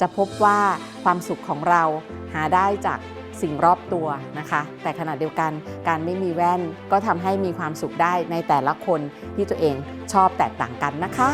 จะพบว่าความสุขของเราหาได้จากสิ่งรอบตัวนะคะ แต่ขณะเดียวกันการไม่มีแว่นก็ทำให้มีความสุขได้ในแต่ละคนที่ตัวเองชอบแตกต่างกันนะคะ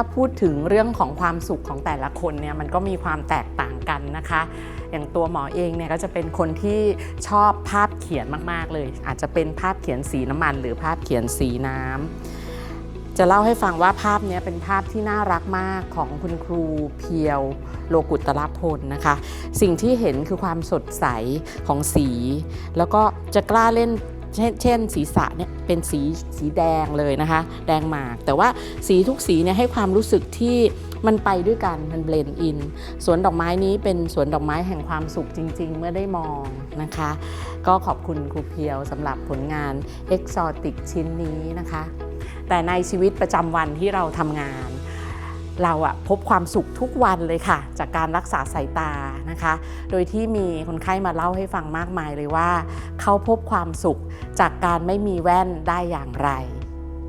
าพูดถึงเรื่องของความสุขของแต่ละคนเนี่ยมันก็มีความแตกต่างกันนะคะ อย่างตัวหมอเองเนี่ยก็จะเป็นคนที่ชอบภาพเขียนมากๆเลย อาจจะเป็นภาพเขียนสีน้ำมัน หรือภาพเขียนสีน้ำจะเล่าให้ฟังว่าภาพนี้เป็นภาพที่น่ารักมากของคุณครูเพียวโลกุตรพลนะคะ สิ่งที่เห็นคือความสดใสของสี แล้วก็จะกล้าเล่น เช่นเช่น ศีรษะเนี่ยเป็นสีสีแดงเลยนะคะ แดงหมาก แต่ว่าสีทุกสีเนี่ยให้ความรู้สึกที่มันไปด้วยกันมันเบลนด์อิน สวนดอกไม้นี้เป็นสวนดอกไม้แห่งความสุขจริง ๆ เมื่อได้มองนะคะ ก็ขอบคุณครูเพียวสำหรับผลงานเอกซอติกชิ้นนี้นะคะ แต่ในชีวิตประจำวันที่เราทำงาน เราอะพบความสุขทุกวันเลยค่ะ จากการรักษาสายตานะคะ โดยที่มีคนไข้มาเล่าให้ฟังมากมายเลยว่า เขาพบความสุขจากการไม่มีแว่นได้อย่างไร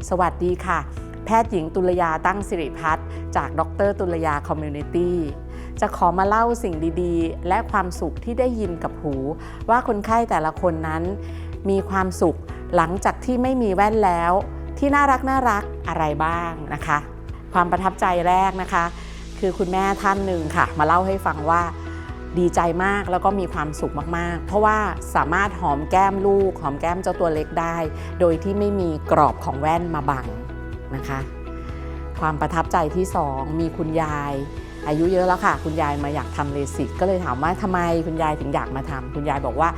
สวัสดีค่ะ แพทย์หญิงตุลยาตั้งสิริพัฒน์จากดรตุลยาคอมมูนิตี้จะขอมาเล่าสิ่งดีๆ และความสุขที่ได้ยินกับหู ว่าคนไข้แต่ละคนนั้น มีความสุขหลังจากที่ไม่มีแว่นแล้ว ที่น่ารักน่ารักอะไรบ้างนะคะ ความประทับใจแรกนะคะ คือคุณแม่ท่านหนึ่งค่ะ มาเล่าให้ฟังว่าดีใจมากแล้วก็มีความสุขมากๆ เพราะว่าสามารถหอมแก้มลูก หอมแก้มเจ้าตัวเล็กได้ โดยที่ไม่มีกรอบของแว่นมาบังนะคะ ความประทับใจที่สองมีคุณยาย อายุเยอะแล้วค่ะ คุณยายมาอยากทำเลสิกก็เลยถามว่าทำไมคุณยายถึงอยากมาทำคุณยายบอกว่า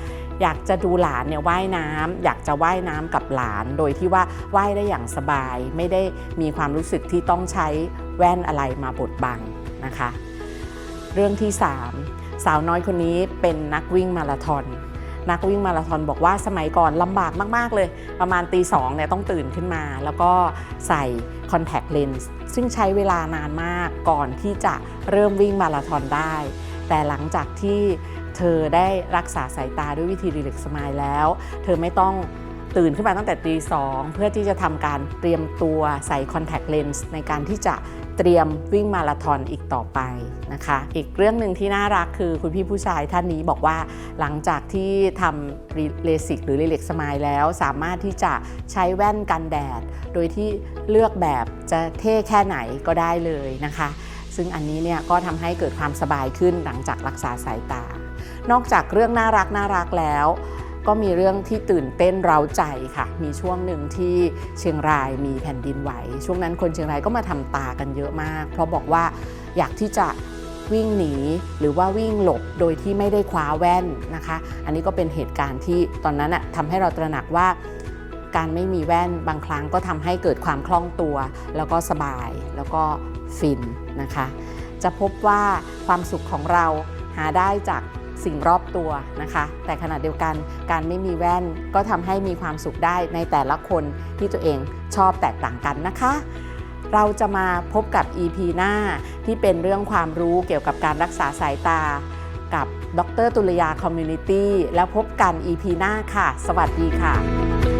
อยากจะดูหลานเนี่ยว่ายน้ำอยากจะว่ายน้ำกับหลาน โดยที่ว่าว่ายได้อย่างสบาย ไม่ได้มีความรู้สึกที่ต้องใช้แว่นอะไรมาบดบังนะคะ เรื่องที่ 3 สาวน้อยคนนี้เป็นนักวิ่งมาราธอนนักวิ่งมาราธอนบอกว่าสมัยก่อนลำบากมาก ๆ เลย ประมาณตีสองเนี่ยต้องตื่นขึ้นมา แล้วก็ใส่คอนแทคเลนส์ซึ่งใช้เวลานานมากก่อนที่จะเริ่มวิ่งมาราธอนได้ แต่หลังจากที่ เธอได้รักษาสายตาด้วยวิธีรีเล็กสมายแล้ว เธอไม่ต้องตื่นขึ้นมาตั้งแต่ตีสองเพื่อที่จะทำการเตรียมตัวใส่คอนแทคเลนส์ในการที่จะเตรียมวิ่งมาราธอนอีกต่อไปนะคะ อีกเรื่องหนึ่งที่น่ารักคือคุณพี่ผู้ชายท่านนี้บอกว่าหลังจากที่ทำเลสิกหรือรีเล็กสมายแล้ว สามารถที่จะใช้แว่นกันแดด โดยที่เลือกแบบจะเท่แค่ไหนก็ได้เลยนะคะ ซึ่งอันนี้เนี่ยก็ทำให้เกิดความสบายขึ้นหลังจากรักษาสายตา นอกจากเรื่องน่ารักน่ารักแล้วก็มีเรื่องที่ตื่นเต้นเร้าใจค่ะ มีช่วงหนึ่งที่เชียงรายมีแผ่นดินไหว ช่วงนั้นคนเชียงรายก็มาทำตากันเยอะมาก เพราะบอกว่าอยากที่จะวิ่งหนีหรือว่าวิ่งหลบโดยที่ไม่ได้คว้าแว่นนะคะ อันนี้ก็เป็นเหตุการณ์ที่ตอนนั้นอะทำให้เราตระหนักว่า การไม่มีแว่นบางครั้งก็ทำให้เกิดความคล่องตัว แล้วก็สบายแล้วก็ฟินนะคะ จะพบว่าความสุขของเราหาได้จากสิ่งรอบตัวนะคะ แต่ขณะเดียวกันการไม่มีแว่นก็ทำให้มีความสุขได้ในแต่ละคนที่ตัวเองชอบแตกต่างกันนะคะ เราจะมาพบกับ EP หน้าที่เป็นเรื่องความรู้เกี่ยวกับการรักษาสายตา กับดรตุลยาคอมมูนิตี้แล้วพบกัน EP หน้าค่ะ สวัสดีค่ะ